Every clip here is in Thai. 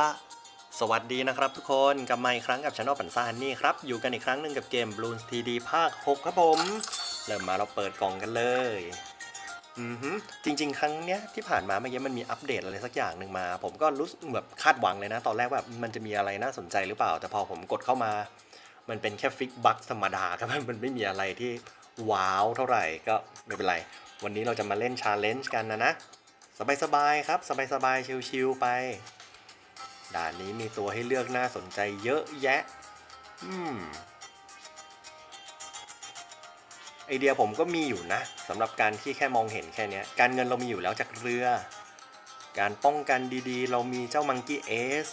ละ สวัสดีนะครับทุกคนกลับมาอีกครั้งกับช anel ปันซ่าฮันนี่ครับ อยู่กันอีกครั้งหนึ่งกับเกม Bloons TD ภาค 6 ครับผม เริ่มมาเราเปิดกล่องกันเลย อือหือจริง ๆ ครั้งเนี้ยที่ผ่านมาเมื่อกี้มันมีอัปเดตอะไรสักอย่างหนึ่งมา ผมก็รู้สึกแบบคาดหวังเลยนะ ตอนแรกแบบมันจะมีอะไรน่าสนใจหรือเปล่า แต่พอผมกดเข้ามา มันเป็นแค่ฟิกบัคธรรมดาครับมันไม่มีอะไรที่ว้าวเท่าไหร่ก็ไม่เป็นไร วันนี้เราจะมาเล่นชาเลนจ์กันนะนะสบายๆครับ สบายๆ ชิวๆไป ด่านนี้มีตัวให้เลือกน่าสนใจเยอะแยะ อืม ไอเดียผมก็มีอยู่นะสำหรับการที่แค่มองเห็นแค่นี้ การเงินเรามีอยู่แล้วจากเรือ การป้องกันดีๆ เรามีเจ้ามังกี้เอส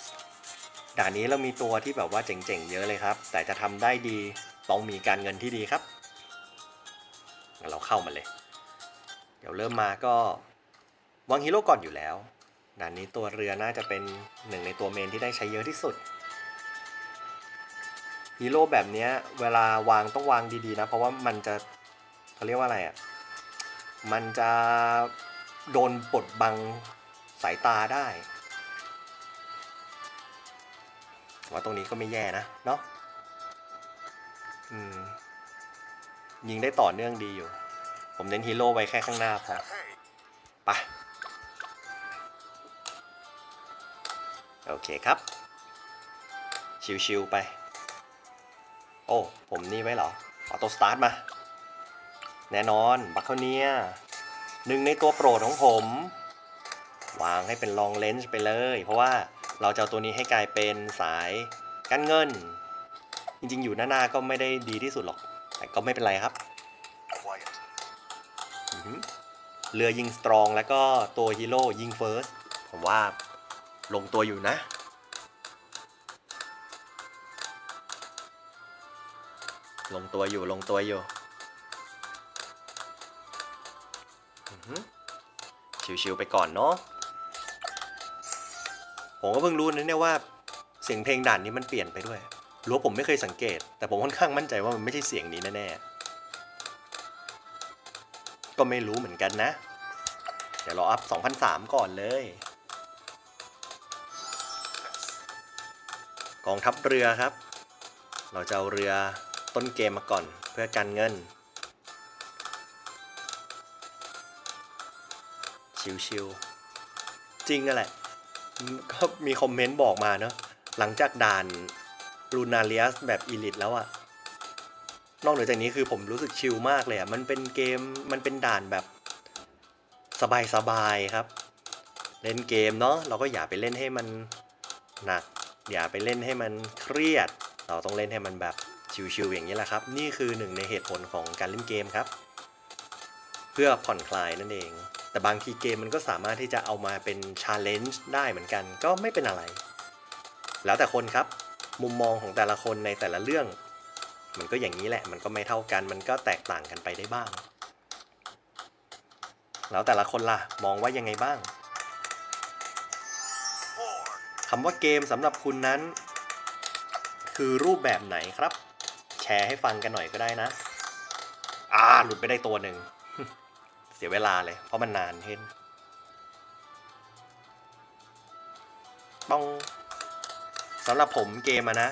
ด่านนี้เรามีตัวที่แบบว่าเจ๋งๆ เยอะเลยครับ แต่จะทำได้ดีต้องมีการเงินที่ดีครับงั้นเราเข้ามาเลย เดี๋ยวเริ่มมาก็วางฮีโร่ก่อนอยู่แล้ว ด่านนี้ตัวเรือน่าจะเป็นหนึ่งในตัวเมนที่ได้ใช้เยอะที่สุดฮีโร่แบบนี้เวลาวางต้องวางดีๆนะ เพราะว่ามันจะเขาเรียกว่าอะไรอะ่ะ มันจะโดนปดบังสายตาได้ ว่าตรงนี้ก็ไม่แย่นะ เนาะอืม ยิงได้ต่อเนื่องดีอยู่ ผมเน้นฮีโร่ไว้แค่ข้างหน้าพอไป โอเคครับ ชิวๆไป โอ้ ผมนี่ไว้เหรอ ออโต้สตาร์ทมา แน่นอน บัคเขาเนียหนึ่งในตัวโปรดของผม วางให้เป็นลองเลนส์ไปเลย เพราะว่าเราจะเอาตัวนี้ให้กลายเป็นสายกันเงิน จริงๆ อยู่หน้าๆก็ไม่ได้ดีที่สุดหรอก แต่ก็ไม่เป็นไรครับ Quiet. อือหือเรือยิงสตรองแล้วก็ตัวฮีโร่ยิงเฟิร์ส ผมว่า ลงตัวอยู่นะ ลงตัวอยู่ลงตัวอยู่ชิวๆไปก่อนเนาะผมก็เพิ่งรู้นะเนี่ยว่าเสียงเพลงด่านนี้มันเปลี่ยนไปด้วยรู้ผมไม่เคยสังเกต แต่ผมค่อนข้างมั่นใจว่ามันไม่ใช่เสียงนี้แน่ๆก็ไม่รู้เหมือนกันนะ เดี๋ยวราอัพ 2003 ก่อนเลย องทัพเรือครับ เราจะเอาเรือต้นเกมมาก่อนเพื่อกันเงิน ชิวๆจริงอะแหละก็มีคอมเมนต์บอกมาเนอะหลังจากด่านรูนาเลียสแบบอีลิตแล้วอะนอกเหนือจากนี้คือผมรู้สึกชิลมากเลยอะมันเป็นเกมมันเป็นด่านแบบสบายๆครับ เล่นเกมเนาะเราก็อย่าไปเล่นให้มันหนัก อย่าไปเล่นให้มันเครียด เราต้องเล่นให้มันแบบชิลๆอย่างนี้แหละครับ นี่คือหนึ่งในเหตุผลของการเล่นเกมครับ เพื่อผ่อนคลายนั่นเอง แต่บางทีเกมมันก็สามารถที่จะเอามาเป็นชาเลนจ์ได้เหมือนกัน ก็ไม่เป็นอะไร แล้วแต่คนครับ มุมมองของแต่ละคนในแต่ละเรื่อง มันก็อย่างนี้แหละ มันก็ไม่เท่ากัน มันก็แตกต่างกันไปได้บ้าง แล้วแต่ละคนล่ะ มองว่ายังไงบ้าง คำว่าเกมสำหรับคุณนั้น คือรูปแบบไหนครับ แชร์ให้ฟังกันหน่อยก็ได้นะ อ่า หลุดไปได้ตัวหนึ่ง เสียเวลาเลย เพราะมันนานเห็นต้องสำหรับผมเกมอะนะ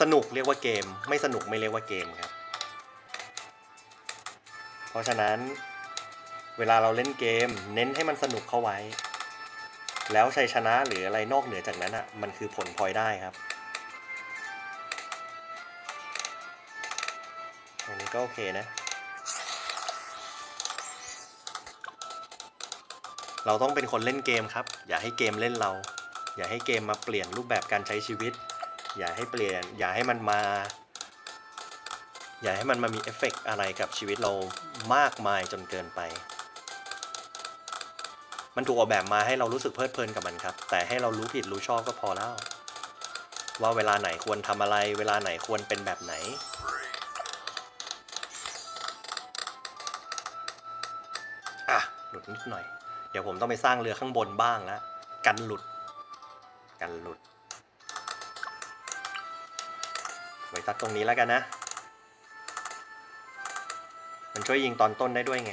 สนุกเรียกว่าเกม ไม่สนุกไม่เรียกว่าเกมครับ เพราะฉะนั้น เวลาเราเล่นเกม เน้นให้มันสนุกเข้าไว้ แล้วชัยชนะหรืออะไรนอกเหนือจากนั้นอะมันคือผลพลอยได้ครับอันนี้ก็โอเคนะเราต้องเป็นคนเล่นเกมครับ อย่าให้เกมเล่นเรา อย่าให้เกมมาเปลี่ยนรูปแบบการใช้ชีวิต อย่าให้เปลี่ยน อย่าให้มันมา อย่าให้มันมามีเอฟเฟกต์อะไรกับชีวิตเรามากมายจนเกินไป มันถูกออกแบบมาให้เรารู้สึกเพลิดเพลินกับมันครับ แต่ให้เรารู้ผิดรู้ชอบก็พอแล้ว ว่าเวลาไหนควรทำอะไร เวลาไหนควรเป็นแบบไหน อะ หลุดนิดหน่อย เดี๋ยวผมต้องไปสร้างเรือข้างบนบ้างแล้วกันหลุด กันหลุด ไว้ซักตรงนี้แล้วกันนะ มันช่วยยิงตอนต้นได้ด้วยไง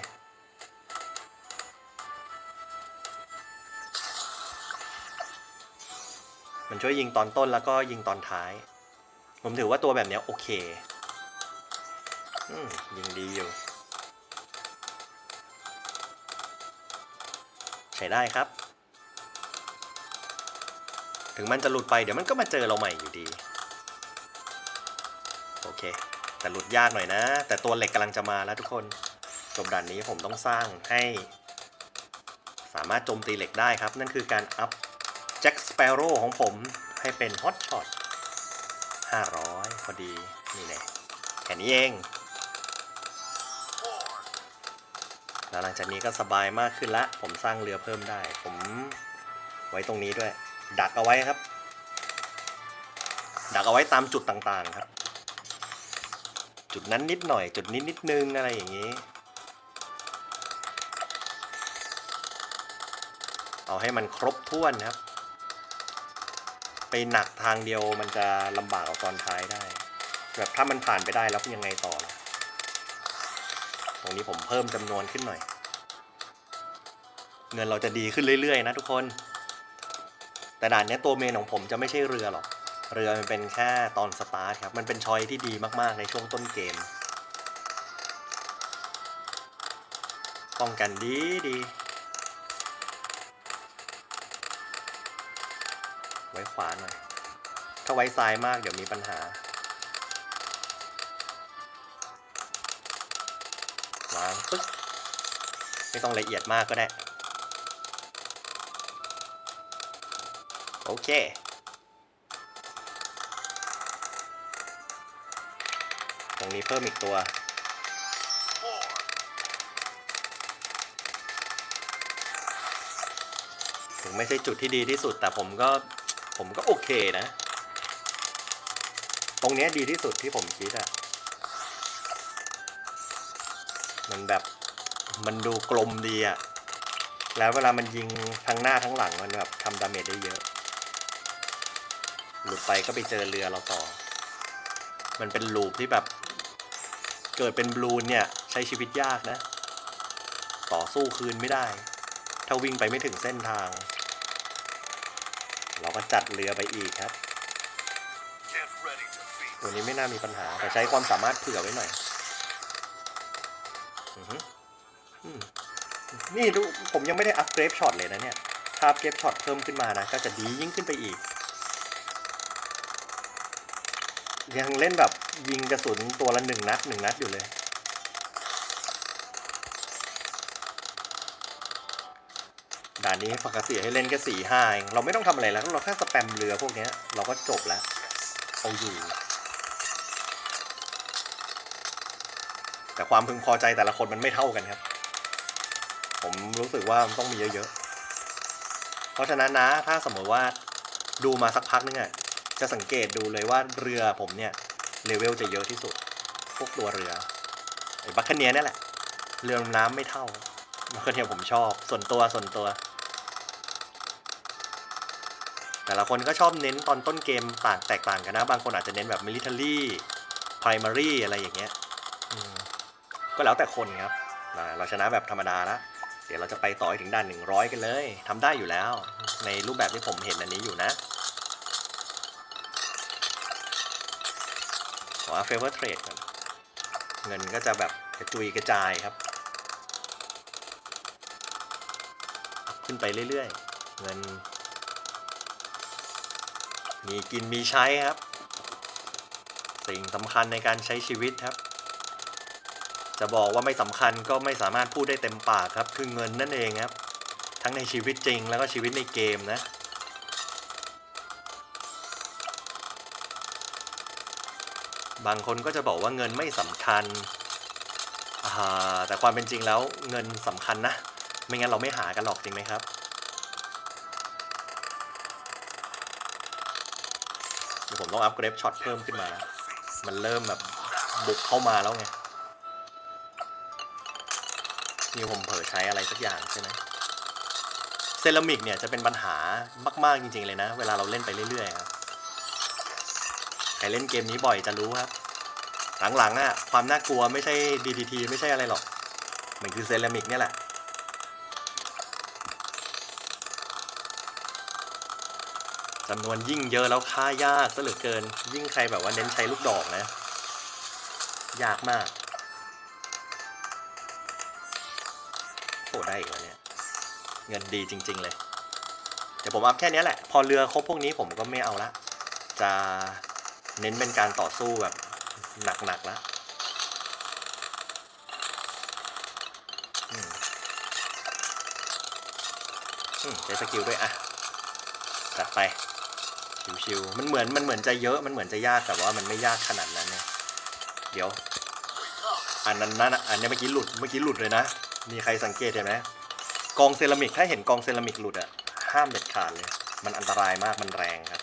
มันช่วยยิงตอนต้นแล้วก็ยิงตอนท้าย ผมถือว่าตัวแบบนี้โอเคอยิงดีอยู่ ใช้ได้ครับ ถึงมันจะหลุดไปเดี๋ยวมันก็มาเจอเราใหม่อยู่ดี โอเค แต่หลุดยากหน่อยนะ แต่ตัวเหล็กกำลังจะมาแล้วทุกคนจบด่านนี้ผมต้องสร้างให้ สามารถโจมตีเหล็กได้ครับ นั่นคือการอัพ แจ็คสเปโร่ของผมให้เป็นฮอตช็อต500 พอดี นี่แน่แค่นี้เอง แล้วหลังจากนี้ก็สบายมากขึ้นละ ผมสร้างเรือเพิ่มได้ ผมไว้ตรงนี้ด้วย ดักเอาไว้ครับ ดักเอาไว้ตามจุดต่างๆครับ จุดนั้นนิดหน่อย จุดนี้นิดนึงอะไรอย่างนี้ เอาให้มันครบถ้วนครับ ไปหนักทางเดียวมันจะลำบากเอาตอนท้ายได้ แบบถ้ามันผ่านไปได้แล้วยังไงต่อล่ะตรงนี้ผมเพิ่มจำนวนขึ้นหน่อย เงินเราจะดีขึ้นเรื่อยๆนะทุกคน แต่ด่านเนี้ยตัวเมนของผมจะไม่ใช่เรือหรอก เรือมันเป็นแค่ตอนสตาร์ทครับ มันเป็นชอยที่ดีมากๆในช่วงต้นเกม ป้องกันดีดี ว้ขวาหน่อย ถ้าไว้ซ้ายมากเดี๋ยวมีปัญหาวางปึ๊กไม่ต้องละเอียดมากก็ได้ โอเคตรงนี้เพิ่มอีกตัวถึงไม่ใช่จุดที่ดีที่สุด แต่ผมก็ ผมก็โอเคนะ ตรงนี้ดีที่สุดที่ผมคิดอะมันแบบมันดูกลมดีอะแล้วเวลามันยิงทั้งหน้าทั้งหลังมันแบบทำดาเมจได้เยอะ หลุดไปก็ไปเจอเรือเราต่อ มันเป็นลูปที่แบบ เกิดเป็นบลูนเนี่ย ใช้ชีวิตยากนะ ต่อสู้คืนไม่ได้ ถ้าวิ่งไปไม่ถึงเส้นทาง เราก็จัดเรือไปอีกครับ ตัวนี้ไม่น่ามีปัญหา แต่ใช้ความสามารถเผื่อไว้หน่อยนี่ดูผมยังไม่ได้อัพเกรฟช็อตเลยนะเนี่ย ถ้าอัพเกรฟช็อตเพิ่มขึ้นมานะ ก็จะดียิ่งขึ้นไปอีก ยังเล่นแบบยิงกระสุนตัวละหนึ่งนัดหนึ่งนัดอยู่เลย ด่า นนี้ปกติให้เล่นแค่สี่ห้าเองเราไม่ต้องทำอะไรแล้ว เราแค่สแปมเรือพวกเนี้ยเราก็จบแล้ว เอาอยู่ แต่ความพึงพอใจแต่ละคนมันไม่เท่ากันครับ ผมรู้สึกว่ามันต้องมีเยอะๆ เพราะฉะนั้นนะ ถ้าสมมติว่าดูมาสักพักนึงอะจะสังเกตดูเลยว่าเรือผมเนี่ยเลเวลจะเยอะที่สุด พวกตัวเรือไอ้บัคคเนียนี่แหละ เรือน้ำไม่เท่าบัคคเนียผมชอบ ส่วนตัวส่วนตัว แต่ละคนก็ชอบเน้นตอนต้นเกมต่างแตกต่างกันนะ บางคนอาจจะเน้นแบบ military primary อะไรอย่างเงี้ยก็แล้วแต่คนครับ เราชนะแบบธรรมดาละเดี๋ยวเราจะไปต่อถึงด่าน 100 กันเลย ทำได้อยู่แล้ว ในรูปแบบที่ผมเห็นอันนี้อยู่นะขอ favor trade ก่อน เงินก็จะแบบกระจุยกระจายครับ ขึ้นไปเรื่อยๆ เงิน มีกินมีใช้ครับ สิ่งสำคัญในการใช้ชีวิตครับ จะบอกว่าไม่สำคัญก็ไม่สามารถพูดได้เต็มปากครับ คือเงินนั่นเองครับ ทั้งในชีวิตจริงแล้วก็ชีวิตในเกมนะบางคนก็จะบอกว่าเงินไม่สำคัญ แต่ความเป็นจริงแล้วเงินสำคัญนะ ไม่งั้นเราไม่หากันหรอกจริงไหมครับ ต้องอัพเกรฟช็อตเพิ่มขึ้นมามันเริ่มแบบบุกเข้ามาแล้วไงนี่ผมเผลอใช้อะไรสักอย่างใช่ไหมเซรามิกเนี่ยจะเป็นปัญหามาก ๆ จริง ๆ เลยนะ เวลาเราเล่นไปเรื่อยๆครับใครเล่นเกมนี้บ่อยจะรู้ครับ หลังๆอะความน่ากลัวไม่ใช่ DDT ไม่ใช่อะไรหรอก มันคือเซรามิกเนี่ยแหละ จำนวนยิ่งเยอะแล้วค่ายากซะเหลือเกิน ยิ่งใครแบบว่าเน้นใช้ลูกดอกนะ ยากมากโอ้ได้อีกแล้วเนี่ย เงินดีจริง ๆ เลย เดี๋ยวผมอัพแค่นี้แหละ พอเรือครบพวกนี้ผมก็ไม่เอาละ จะเน้นเป็นการต่อสู้แบบหนักๆแล้วใช้สกิลด้วยอะ จัดไป ชิวๆมันเหมือนมันเหมือนจะเยอะมันเหมือนจะยากแต่ว่ามันไม่ยากขนาดนั้นเนี่ยเดี๋ยว อันนั้นนั่นอะอันนี้เมื่อกี้หลุดเมื่อกี้หลุดเลยนะ มีใครสังเกตเห็นไหมกองเซรามิกถ้าเห็นกองเซรามิกหลุดอะห้ามเด็ดขาดเลย มันอันตรายมากมันแรงครับ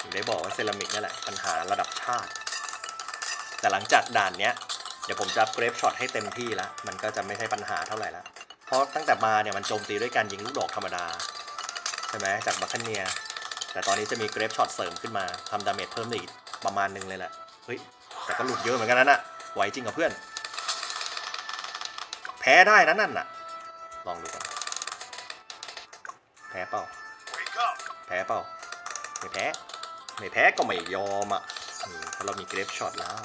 ถึงได้บอกว่าเซรามิกนี่แหละปัญหาระดับชาติ แต่หลังจากด่านเนี้ยเดี๋ยวผมจะเกรฟช็อตให้เต็มที่แล้วมันก็จะไม่ใช่ปัญหาเท่าไหร่ละเพราะตั้งแต่มาเนี่ยมันโจมตีด้วยการยิงลูกดอกธรรมดาใช่ไหมจากบัคเนีย แต่ตอนนี้จะมีเกรฟช็อตเสริมขึ้นมาทำดาเมจเพิ่มได้อีกประมาณหนึงเลยแหละ เฮ้ย แต่ก็หลุดเยอะเหมือนกันนะน่ะไหวจริงกับเพื่อน แพ้ได้นะนั่นน่ะ ลองดูก่อน แพ้เปล่า แพ้เปล่า ไม่แพ้ ไม่แพ้ก็ไม่ยอมอะเพราะเรามีเกรฟช็อตแล้ว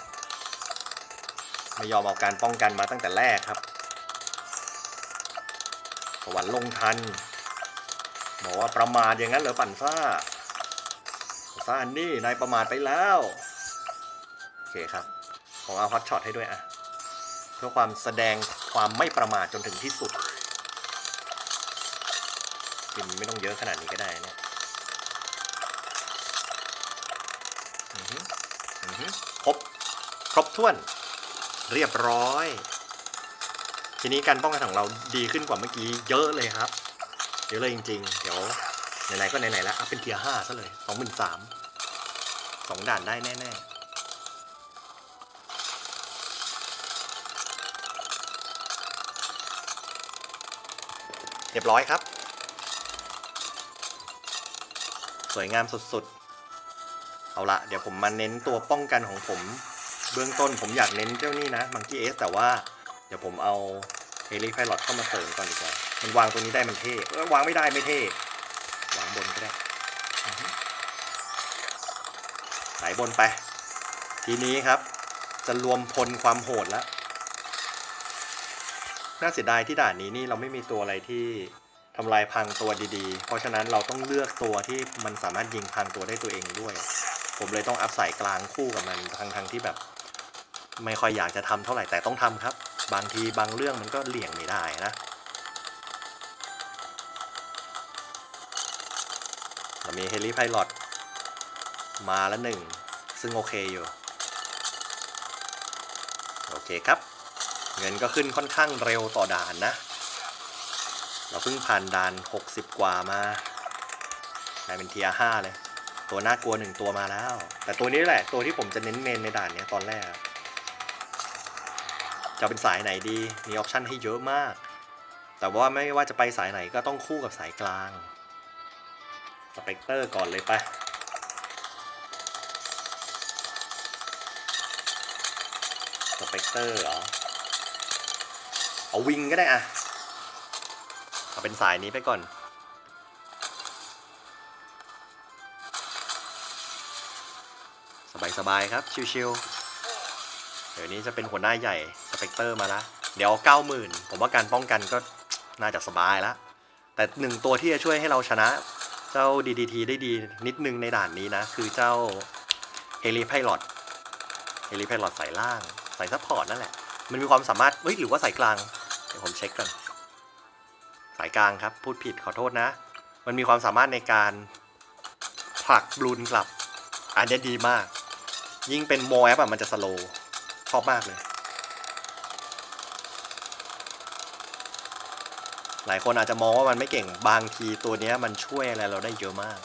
ไม่ยอมเอาการป้องกันมาตั้งแต่แรกครับ สวรรค์ลงทันบอกว่าประมาทอย่างนั้นเหรอปั่นซ่า ซ่าอันนี่นายประมาทไปแล้ว โอเคครับ ผมเอาฮอตช็อตให้ด้วยอะเพื่อความแสดงความไม่ประมาทจนถึงที่สุดกินไม่ต้องเยอะขนาดนี้ก็ได้เนี่ยครบ ครบถ้วน เรียบร้อย ทีนี้การป้องกันของเราดีขึ้นกว่าเมื่อกี้เยอะเลยครับ เยอะเลยจริง ๆ เดี๋ยว ไหนๆก็ไหนๆแล้วอัพเป็นเทียร์ห้าซะเลยสองหมื่นสามสองด่านได้แน่ๆเรียบร้อยครับ สวยงามสุดๆ เอาละเดี๋ยวผมมาเน้นตัวป้องกันของผม เบื้องต้นผมอยากเน้นเจ้านี่นะมังกี้เอสแต่ว่า เดี๋ยวผมเอาเฮลิไพลอตเข้ามาเสริมก่อนดีกว่า มันวางตรงนี้ได้มันเท่เออวางไม่ได้ไม่เท่ บนก็ได้สายบนไป ทีนี้ครับ จะรวมพลความโหดแล้ว น่าเสียดายที่ด่านนี้นี่เราไม่มีตัวอะไรที่ทำลายพังตัวดีๆ เพราะฉะนั้นเราต้องเลือกตัวที่มันสามารถยิงพังตัวได้ตัวเองด้วย ผมเลยต้องอัพสายกลางคู่กับมันทั้งทงๆที่แบบ ไม่ค่อยอยากจะทำเท่าไหร่แต่ต้องทำครับ บางทีบางเรื่องมันก็เลี่ยงไม่ได้นะ เรามีเฮลิไพลอตมาแล้วหนึ่ง ซึ่งโอเคอยู่ โอเคครับ เงินก็ขึ้นค่อนข้างเร็วต่อด่านนะ เราเพิ่งผ่านด่าน 60 กว่ามา กลายเป็นเทียร์5เลย ตัวน่ากลัวหนึ่งตัวมาแล้ว แต่ตัวนี้แหละ ตัวที่ผมจะเน้นเมนในด่านนี้ตอนแรก จะเป็นสายไหนดี มีออปชั่นให้เยอะมาก แต่ว่าไม่ว่าจะไปสายไหนก็ต้องคู่กับสายกลาง สเปกเตอร์ก่อนเลยไปสเปกเตอร์เหรอ เอาวิงก็ได้อะเอาเป็นสายนี้ไปก่อน สบายๆครับ ชิวๆ เดี๋ยวนี้จะเป็นหัวหน้าใหญ่สเปกเตอร์มาละ เดี๋ยวเก้าหมื่นผมว่าการป้องกันก็น่าจะสบายละแต่หนึ่งตัวที่จะช่วยให้เราชนะ เจ้า DDT ได้ดีนิดนึงในด่านนี้นะ คือเจ้าเฮลิไพลอตเฮลิไพลอตสายล่าง สายซัพพอร์ตนั่นแหละ มันมีความสามารถเฮ้ยหรือว่าสายกลาง เดี๋ยวผมเช็คก่อนสายกลางครับ พูดผิดขอโทษนะ มันมีความสามารถในการผลักบลูนกลับ อันนี้ดีมาก ยิ่งเป็นโมแอปอะมันจะสโลว์ชอบมากเลย ลายคนอาจจะมองว่ามันไม่เก่งบางทีตัวนี้มันช่วยอะไรเราได้เยอะมาก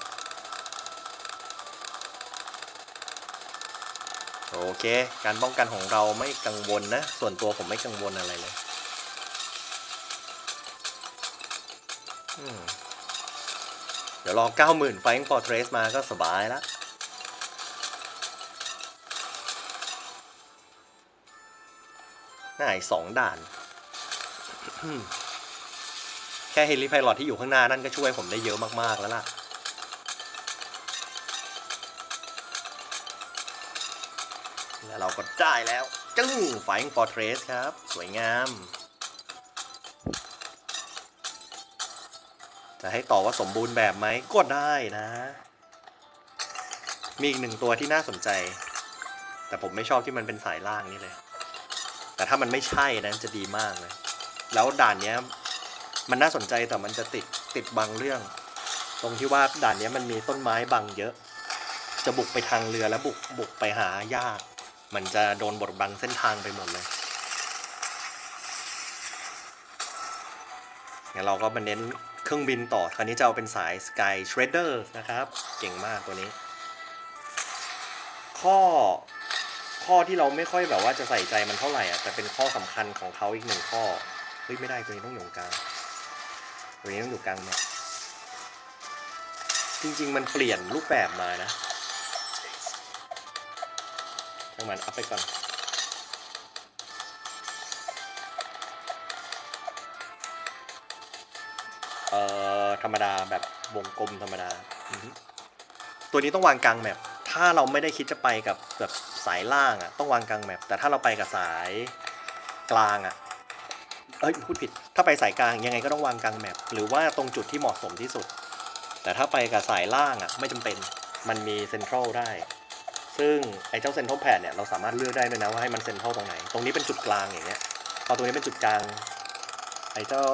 โอเค การป้องกันของเราไม่กังวลนะ ส่วนตัวผมไม่กังวลอะไรเลยเดี๋ยวรอ 90,000 Flying Fortress มาก็สบายแล้วง่ายสองด่าน แค่เฮลิไพลอตที่อยู่ข้างหน้านั่นก็ช่วยผมได้เยอะมาก ๆ แล้วล่ะ แล้วเราก็ได้แล้ว จึ้งฝ่ายฟอร์เทรสครับ สวยงาม จะให้ต่อว่าสมบูรณ์แบบไหมก็ได้นะ มีอีกหนึ่งตัวที่น่าสนใจ แต่ผมไม่ชอบที่มันเป็นสายล่างนี่เลย แต่ถ้ามันไม่ใช่นะจะดีมากเลย แล้วด่านนี้ มันน่าสนใจแต่มันจะติดติดบางเรื่อง ตรงที่ว่าด่านนี้มันมีต้นไม้บังเยอะ จะบุกไปทางเรือแล้วบุกบุกไปหายาก มันจะโดนบดบังเส้นทางไปหมดเลยงั้นเราก็มาเน้นเครื่องบินต่อ คราวนี้จะเอาเป็นสาย Sky Shredder นะครับ เก่งมากตัวนี้ ข้อข้อที่เราไม่ค่อยแบบว่าจะใส่ใจมันเท่าไหร่อะแต่เป็นข้อสำคัญของเขาอีกหนึ่งข้อ เฮ้ย ไม่ได้ตัวนี้ต้องอยู่งกลาง ตัวนี้ต้องอยู่กลางแมปจริง ๆ มันเปลี่ยนรูปแบบมานะช่างมันอัพไปก่อน เอ่อ ธรรมดาแบบวงกลมธรรมดา ตัวนี้ต้องวางกลางแมปถ้าเราไม่ได้คิดจะไปกับแบบสายล่างอะ ต้องวางกลางแมปแต่ถ้าเราไปกับสายกลางอะ เอ้ยพูดผิด ถ้าไปสายกลางยังไงก็ต้องวางกลางแมปหรือว่าตรงจุดที่เหมาะสมที่สุด แต่ถ้าไปกับสายล่างอะไม่จำเป็นมันมีเซ็นทรัลได้ ซึ่งไอ้เจ้าเซ็นทรัลแพดเนี่ยเราสามารถเลือกได้ด้วยนะว่าให้มันเซ็นทรัลตรงไหน ตรงนี้เป็นจุดกลางอย่างเงี้ยพอตรงนี้เป็นจุดกลางไอ้เจ้า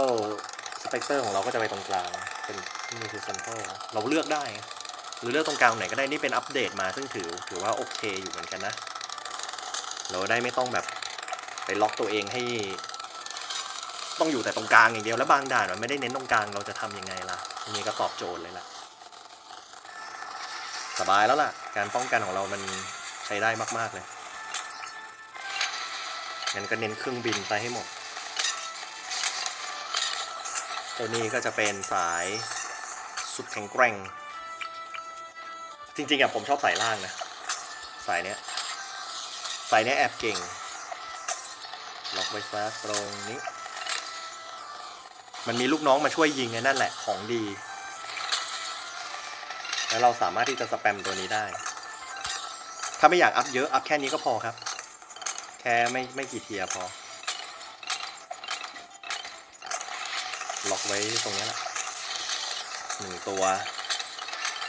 สเปกเตอร์ของเราก็จะไปตรงกลางเป็นนี่คือเซ็นทรัลเราเลือกได้ หรือเลือกตรงกลางไหนก็ได้นี่เป็นอัปเดตมาซึ่งถือถือว่าโอเคอยู่เหมือนกันนะ เราได้ไม่ต้องแบบไปล็อกตัวเองให้ ต้องอยู่แต่ตรงกลางอย่างเดียวแล้วบางด่านมันไม่ได้เน้นตรงกลางเราจะทำยังไงล่ะนี่ก็ตอบโจทย์เลยล่ะ สบายแล้วล่ะ การป้องกันของเรามันใช้ได้มาก ๆ เลยงั้นก็เน้นเครื่องบินไปให้หมด ตัวนี้ก็จะเป็นสายสุดแข็งแกร่ง จริงๆอะผมชอบสายล่างนะ สายเนี้ย สายเนี้ยแอบเก่ง ล็อกไว้ซะตรงนี้ มันมีลูกน้องมาช่วยยิงไงนั่นแหละของดี แล้วเราสามารถที่จะสแปมตัวนี้ได้ ถ้าไม่อยากอัพเยอะ อัพแค่นี้ก็พอครับ แค่ไม่ไม่กี่เทียพอ ล็อกไว้ตรงนี้แหละหนึ่งตัว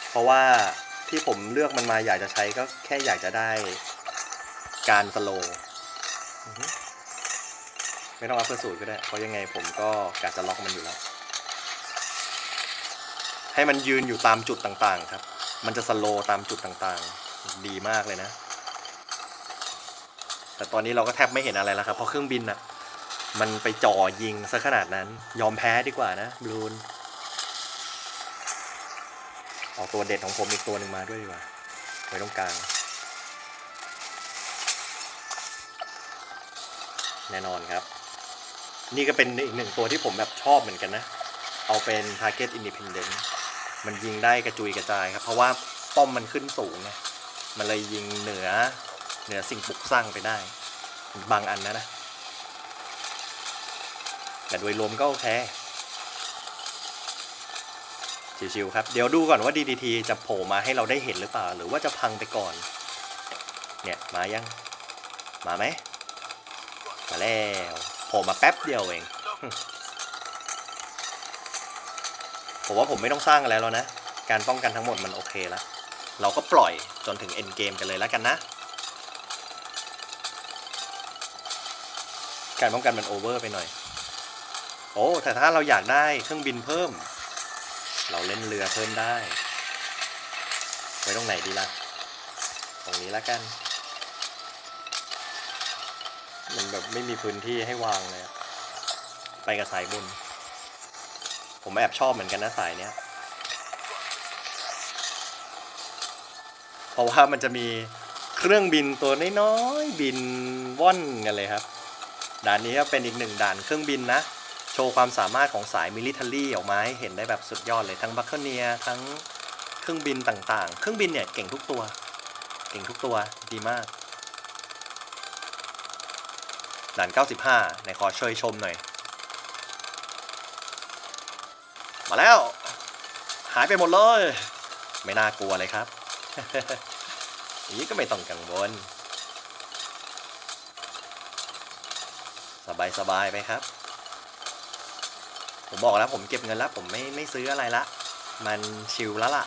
เพราะว่าที่ผมเลือกมันมาอยากจะใช้ก็แค่อยากจะได้การสโลว์ ไม่ต้องอัพเพื่อสูตรก็ได้ เพราะยังไงผมก็กะจะล็อกมันอยู่แล้ว ให้มันยืนอยู่ตามจุดต่างๆครับ มันจะสโลว์ตามจุดต่างๆ ดีมากเลยนะ แต่ตอนนี้เราก็แทบไม่เห็นอะไรแล้วครับ เพราะเครื่องบินอะมันไปจ่อยิงซะขนาดนั้น ยอมแพ้ดีกว่านะบลูนเอาตัวเด็ดของผมอีกตัวหนึ่งมาด้วยดีกว่าไว้ตรงกลางแน่นอนครับ นี่ก็เป็นอีกหนึ่งตัวที่ผมแบบชอบเหมือนกันนะ เอาเป็น Target Independent มันยิงได้กระจุยกระจายครับ เพราะว่าป้อมมันขึ้นสูงไงมันเลยยิงเหนือเหนือสิ่งปลุกสร้างไปได้ บางอันนะนะ แต่โดยรวมก็โอเคชิวๆครับ เดี๋ยวดูก่อนว่า DDT จะโผล่มาให้เราได้เห็นหรือเปล่า หรือว่าจะพังไปก่อน เนี่ย มายัง มาไหม มาแล้ว ผล่มาแป๊บเดียวเอง ผมว่าผมไม่ต้องสร้างอะไรแล้วนะ การป้องกันทั้งหมดมันโอเคแล้ว เราก็ปล่อยจนถึงเอ็นเกมกันเลยแล้วกันนะ การป้องกันมันโอเวอร์ไปหน่อย โอ้แต่ถ้าเราอยากได้เครื่องบินเพิ่ม เราเล่นเรือเพิ่มได้ ไว้ตรงไหนดีล่ะ ตรงนี้แล้วกัน มันแบบไม่มีพื้นที่ให้วางเลย ไปกับสายบุญ ผมแอบชอบเหมือนกันนะสายเนี้ย เพราะว่ามันจะมีเครื่องบินตัวน้อยๆบินว่อนกันเลยครับ ด่านนี้ก็เป็นอีกหนึ่งด่านเครื่องบินนะ โชว์ความสามารถของสายมิลิเทอรี่ออกมาให้เห็นได้แบบสุดยอดเลยทั้งบัคเเนียทั้งเครื่องบินต่างๆ เครื่องบินเนี่ยเก่งทุกตัว เก่งทุกตัวดีมาก ด่าน 95 ในขอเชยชมหน่อย มาแล้ว หายไปหมดเลย ไม่น่ากลัวเลยครับอย่นี้ก็ไม่ต้องกังวล สบายสบายไหมครับ ผมบอกแล้วผมเก็บเงินแล้ว ผมไม่ไม่ซื้ออะไรละ มันชิลแล้วล่ะ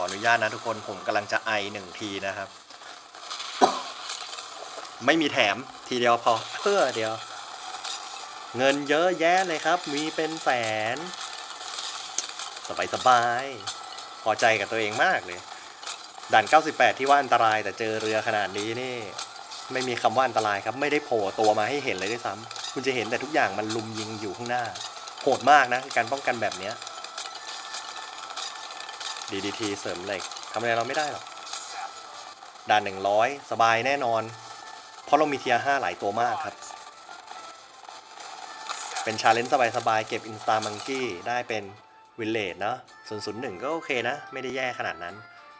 ออนุญาตนะทุกคนผมกำลังจะไอหนึ่งทีนะครับ ไม่มีแถมทีเดียวพอเพื่อเดียว เงินเยอะแยะเลยครับ มีเป็นแสน สบายสบายๆพอใจกับตัวเองมากเลย ด่าน 98 ที่ว่าอันตรายแต่เจอเรือขนาดนี้นี่ ไม่มีคำว่าอันตรายครับ ไม่ได้โผล่ตัวมาให้เห็นเลยด้วยซ้ำคุณจะเห็นแต่ทุกอย่างมันลุมยิงอยู่ข้างหน้าโหดมากนะการป้องกันแบบเนี้ย DDT เสริมเหล็กทำอะไรเราไม่ได้หรอกด่าน100สบายแน่นอน เพราะเรามีเทียร์5หลายตัวมากครับ เป็นชาเลนจ์สบายๆ เก็บอินสตามังกี้ได้เป็นวิลเลจเนาะ001ก็โอเคนะ ไม่ได้แย่ขนาดนั้น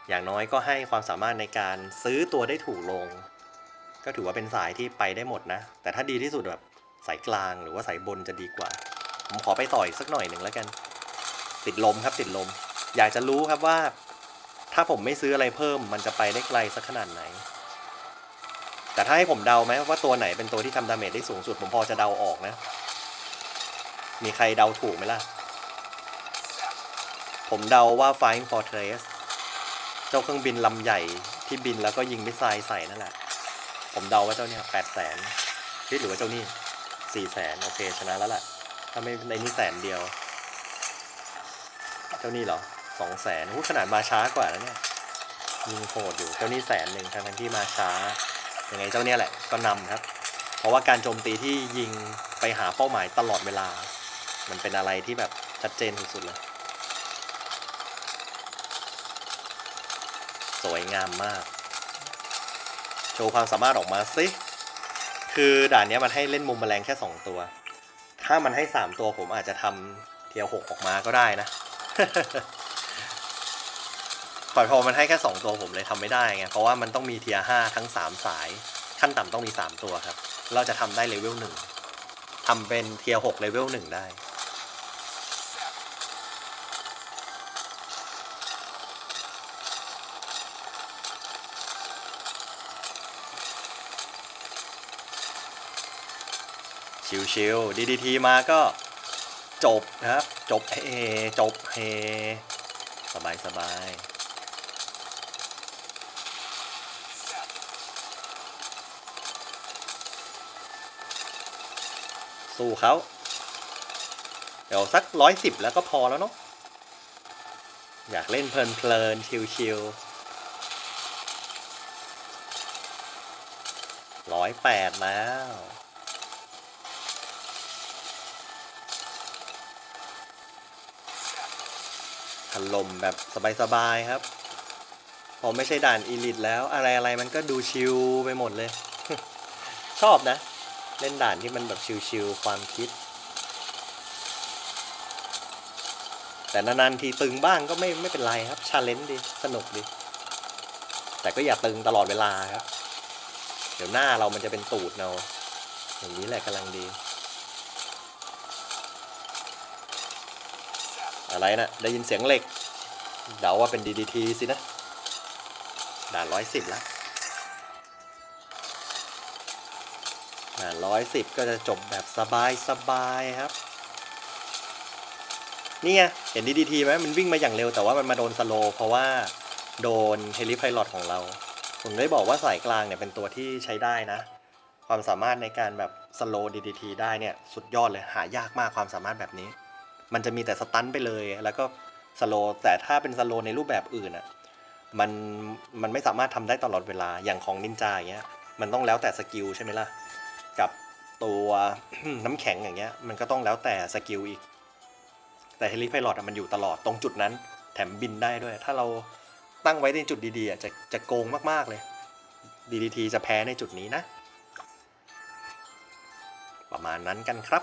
อย่างน้อยก็ให้ความสามารถในการซื้อตัวได้ถูกลง ก็ถือว่าเป็นสายที่ไปได้หมดนะ แต่ถ้าดีที่สุดแบบสายกลางหรือว่าสายบนจะดีกว่า ผมขอไปต่อยสักหน่อยหนึ่งแล้วกัน ติดลมครับติดลม อยากจะรู้ครับว่า ถ้าผมไม่ซื้ออะไรเพิ่ม มันจะไปได้ไกลสักขนาดไหน แต่ถ้าให้ผมเดาไหมว่าตัวไหนเป็นตัวที่ทำดาเมจได้สูงสุด ผมพอจะเดาออกนะ มีใครเดาถูกไหมล่ะ ผมเดาว่า Flying Fortress เจ้าเครื่องบินลำใหญ่ที่บินแล้วก็ยิงมิสไซล์ใส่นั่นแหละ ผมเดาว่าเจ้าเนี่ยแปดแสนหรือว่าเจ้านี่สี่แสนโอเคชนะแล้วแหละถ้าไม่ในนี่แสนเดียว เจ้านี่เหรอ สองแสนขนาดมาช้ากว่าแล้วเนี่ยยิงโหดอยู่เจ้านี่แสนหนึ่งทั้งที่มาช้ายังไงเจ้าเนี่ยแหละก็นำครับ เพราะว่าการโจมตีที่ยิงไปหาเป้าหมายตลอดเวลา มันเป็นอะไรที่แบบชัดเจนสุดๆเลยสวยงามมาก โชว์ความสามารถออกมาสิคือด่านนี้มันให้เล่นมุมแมลงแค่ 2 ตัว ถ้ามันให้ 3 ตัวผมอาจจะทำเทียร์หกออกมาก็ได้นะ ปล่อยพอมันให้แค่ 2 ตัวผมเลยทำไม่ได้ไงเพราะว่ามันต้องมีเทียร์ห้าทั้ง 3 สาย ขั้นต่ำต้องมี 3 ตัวครับ เราจะทำได้เลเวลหนึ่งทำเป็นเทียร์หกเลเวลหนึ่งได้ชิวๆ DDT มาก็จบครับ จบเฮจบเฮสบายสบาย สู้เขาเดี๋ยวสักร้อยสิบแล้วก็พอแล้วเนาะอยากเล่นเพลินๆชิวๆร้อยแปดแล้วถล่มแบบสบายๆครับ พอไม่ใช่ด่านอีลิตแล้วอะไรอะไรๆมันก็ดูชิลไปหมดเลย ชอบนะ เล่นด่านที่มันแบบชิลๆความคิด แต่นานๆทีตึงบ้างก็ไม่ไม่เป็นไรครับชาเลนจ์ดีสนุกดี แต่ก็อย่าตึงตลอดเวลาครับ เดี๋ยวหน้าเรามันจะเป็นตูดเราอย่างนี้แหละกำลังดี อะไรนะได้ยินเสียงเหล็ก เดาว่าเป็น DDT สินะ ด่านร้อยสิบแล้ว ร้อยสิบก็จะจบแบบสบายสบายครับ นี่ไง เห็น DDT ไหมมันวิ่งมาอย่างเร็วแต่ว่ามันมาโดนสโลเพราะว่าโดนเฮลิไพลอตของเรา ผมได้บอกว่าสายกลางเนี่ยเป็นตัวที่ใช้ได้นะ ความสามารถในการแบบสโลว์ DDT ได้เนี่ยสุดยอดเลยหายากมากความสามารถแบบนี้ มันจะมีแต่สตันไปเลยแล้วก็สโลแต่ถ้าเป็นสโลในรูปแบบอื่นอะมันมันไม่สามารถทำได้ตลอดเวลาอย่างของนินจาอย่างเงี้ยมันต้องแล้วแต่สกิลใช่ไหมล่ะ กับตัวน้ำแข็งอย่างเงี้ยมันก็ต้องแล้วแต่สกิลอีก แต่เฮลิไพลอตมันอยู่ตลอดตรงจุดนั้น แถมบินได้ด้วย ถ้าเราตั้งไว้ในจุดดีๆจะจะโกงมากๆเลย DDT จะแพ้ในจุดนี้นะ ประมาณนั้นกันครับ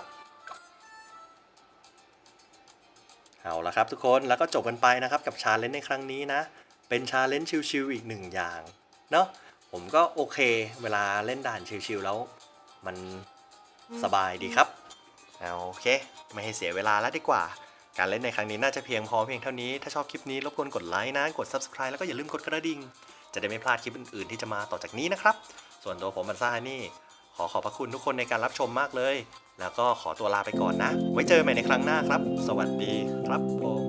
เอาละครับทุกคนแล้วก็จบกันไปนะครับกับชาเลนจ์ในครั้งนี้นะ เป็นชาเลนจ์ชิวๆอีกหนึ่งอย่างเนาะผมก็โอเค เวลาเล่นด่านชิวๆแล้ว มันสบายดีครับเอาโอเค ไม่ให้เสียเวลาแล้วดีกว่า การเล่นในครั้งนี้น่าจะเพียงพอเพียงเท่านี้ ถ้าชอบคลิปนี้รบกวนกดไลค์นะ กด subscribe แล้วก็อย่าลืมกดกระดิ่ง จะได้ไม่พลาดคลิปอื่นๆที่จะมาต่อจากนี้นะครับ ส่วนตัวผมบันซ่านี่ ขอขอบพระคุณทุกคนในการรับชมมากเลย แล้วก็ขอตัวลาไปก่อนนะ ไว้เจอใหม่ในครั้งหน้าครับ สวัสดีครับผม